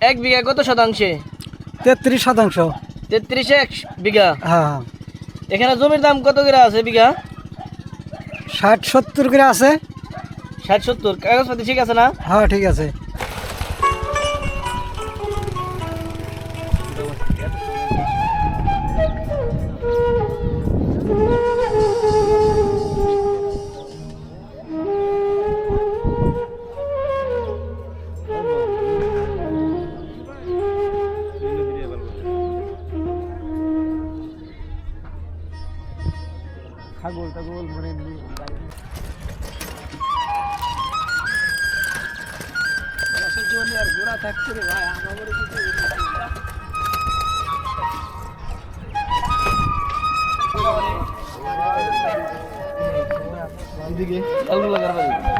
এক বিঘা কত শতাংশে? তেত্রিশ শতাংশ। তেত্রিশে এক বিঘা? হ্যাঁ। এখানে জমির দাম কত করে আছে বিঘা? ষাট সত্তর করে আছে। ষাট সত্তর। কাগজপাতি ঠিক আছে না? হ্যাঁ ঠিক আছে। ছাগল টাগল মনে ঘোরা থাকছে রে ভাই আমার এদিকে আলু লাগার বাড়ি।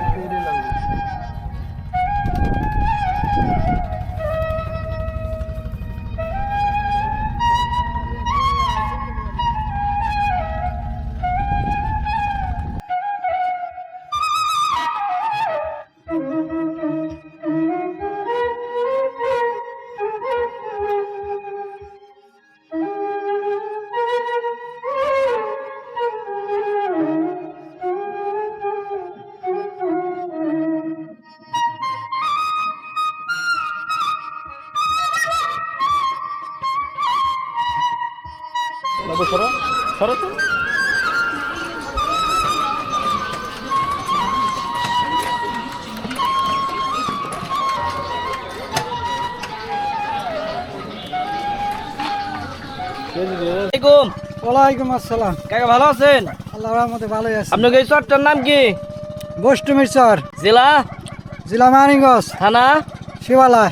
বাবু সরো। সরো তো। আলাইকুম। ওয়ালাইকুম আসসালাম। কাকা ভালো আছেন? আল্লাহ রহমতে ভালোই আছে। আপনাকে এই চরটার নাম কি? বষ্টমীর চর জেলা? জেলা মানিগঞ্জ থানা? শিবালা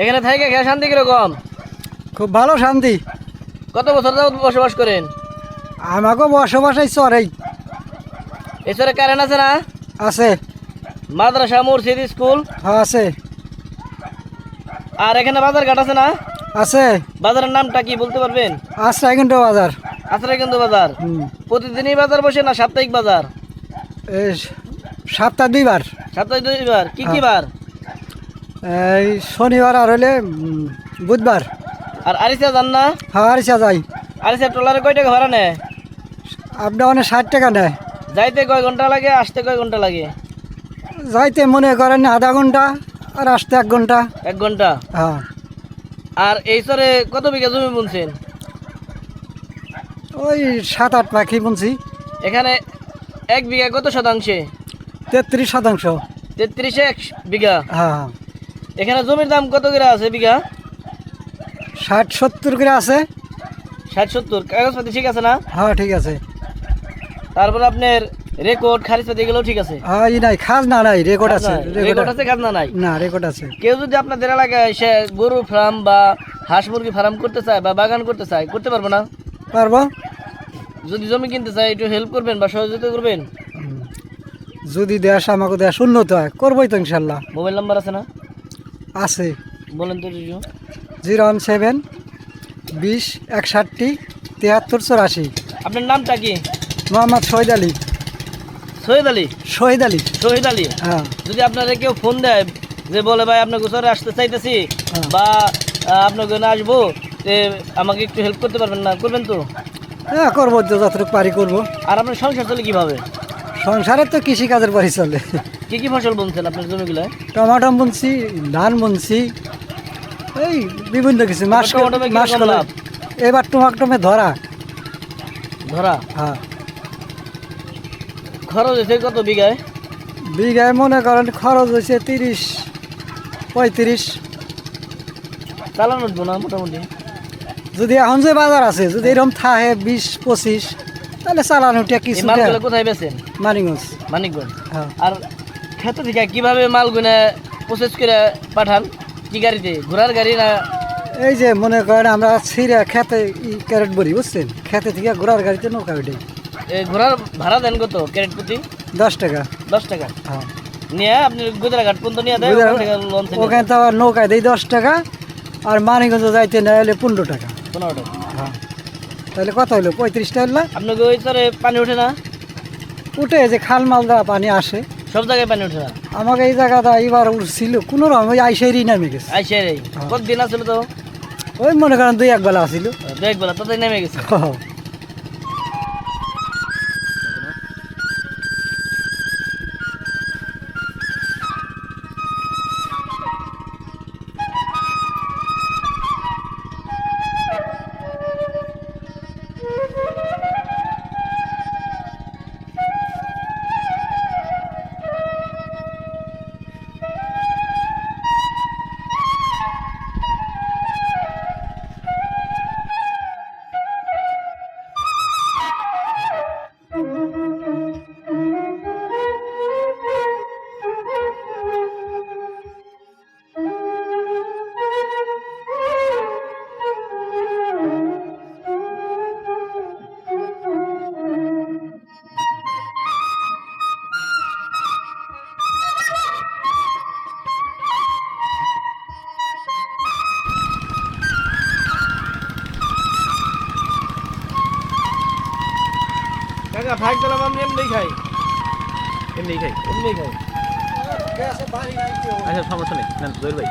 এখানে থাকে শান্তি কীরকম? খুব ভালো শান্তি। কত বছর যাবত বসবাস করেন? আমাকেও বসবাস এই চরেই। এছাড়া কারেন্ট আছে না? আছে। মাদ্রাসা মুর্শিদ স্কুল? হ্যাঁ আছে। আর এখানে বাজার ঘাট আছে না? আছে। বাজারের নামটা কি বলতে পারবেন? আশ্রয় কিন্তু বাজার। কিন্তু বাজার। প্রতিদিনই বাজার বসে না সাপ্তাহিক বাজার? এই সপ্তাহ দুইবার। সাপ্তাহিক দুইবার। কি কি বার? এই শনিবার আর হলে বুধবার। আর আরিসা যান না? হ্যাঁ আরিসা যাই। আরিসা ট্রলারে কয় টাকা ভাড়া নেয়? আপনি অনেক ষাট টাকা নেয়। যাইতে কয় ঘণ্টা লাগে আসতে কয় ঘণ্টা লাগে? যাইতে মনে করেন আধা ঘণ্টা আর আসতে এক ঘণ্টা। এক ঘণ্টা? হ্যাঁ। আর এই সরে কত বিঘা জমি বুনছেন? ওই সাত আট পাখি বুনছি। এখানে এক বিঘা কত শতাংশে? তেত্রিশ শতাংশ। তেত্রিশে এক বিঘা? হ্যাঁ। এখানে জমির দাম কত করে আছে বিঘা? ষাট সত্তর করে আছে। ষাট সত্তর। কাগজপাতি ঠিক আছে না? হ্যাঁ ঠিক আছে। তারপর আপনার রেকর্ড খারিজপাতি এগুলো ঠিক আছে? হ্যাঁ নাই খাজনা নাই রেকর্ড আছে রেকর্ড আছে। খাজনা নাই? না রেকর্ড আছে। কেউ যদি আপনাদের এলাকায় সে গরু ফার্ম বা হাঁস মুরগি ফার্ম করতে চায় বা বাগান করতে চায় করতে পারব না? পারব। যদি জমি কিনতে চায় একটু হেল্প করবেন বা সহযোগিতা করবেন। যদি দেশ আমাকে দেশ উন্নত হয় করবোই তো ইনশাল্লাহ। মোবাইল নাম্বার আছে না? আছে। বলেন তো জিরো ওয়ান সেভেন বিশ একষট্টি তিয়াত্তর চৌরাশি। আপনার নামটা কি? মোহাম্মদ শহীদ আলী। শহীদ আলী? শহীদ আলী। শহীদ আলী? হ্যাঁ। যদি আপনারা কেউ ফোন দেয় যে বলে ভাই আপনার গোসরে আসতে চাইতেছি হ্যাঁ। বা আহ, আপনার গোনে আসব আমাকে একটু হেল্প করতে পারবেন না করবেন তো? হ্যাঁ করব যতটুকু পারি করব। আর আপনার সংসার চলে কীভাবে? সংসারে তো কৃষিকাজের বাড়ি চলে। কি কি ফসল বুনছেন আপনার জমিগুলো টমাটো বুনছি ধান বুনছি এই বিভিন্ন কিছু মাস মাস। লাভ? এবার টমাটোমে ধরা। ধরা? হ্যাঁ। খরচ হয়েছে কত বিঘায়? বিঘায় মনে করেন খরচ হয়েছে তিরিশ পঁয়ত্রিশ। চালানো উঠবো না মোটামুটি। যদি এখন যে বাজার আছে যদি এরকম থাকে বিশ পঁচিশ তাহলে চালানোটা এই কিছু কোথায় বেছেন মানিগঞ্জ মানিকগঞ্জ। হ্যাঁ। আর ক্ষেত থেকে কীভাবে মাল গুনে প্রসেস করে পাঠান? কি গাড়িতে? ঘোড়ার গাড়ি না? এই যে মনে করেন আমরা ছিঁড়ে খেতে ক্যারেট বলি বুঝছেন? খেতে থেকে ঘোড়ার গাড়িতে নৌকা উঠে। ঘোড়ার ভাড়া দেন কত ক্যারেট প্রতি? দশ টাকা। দশ টাকা? হ্যাঁ। নিয়ে আপনি গুজরাঘাট পর্যন্ত নিয়ে গুজরাঘাট- ওখান তো আবার নৌকায় দেয় দশ টাকা আর মানিগঞ্জ যাইতে না হলে পনেরো টাকা। পনেরো টাকা। হ্যাঁ। তাহলে কত হলো পঁয়ত্রিশ টাকা হলো আপনাকে ওই পানি ওঠে না? উঠে যে খাল মালদা পানি আসে। সব জায়গায় পানি উঠে না? আমাকে এই জায়গাটা এইবার উঠছিল। কোনো রকম ওই আইসাইরই নামে গেছে। কত দিন কতদিন আসলে তো? ওই মনে করেন দুই এক বেলা আসিল দুই এক বেলা তাতে নেমে গেছে। কাকা ভাগ দিলাম আমি এমনি খাই এমনি খাই এমনি খাই আচ্ছা সমস্যা নেই না জহির ভাই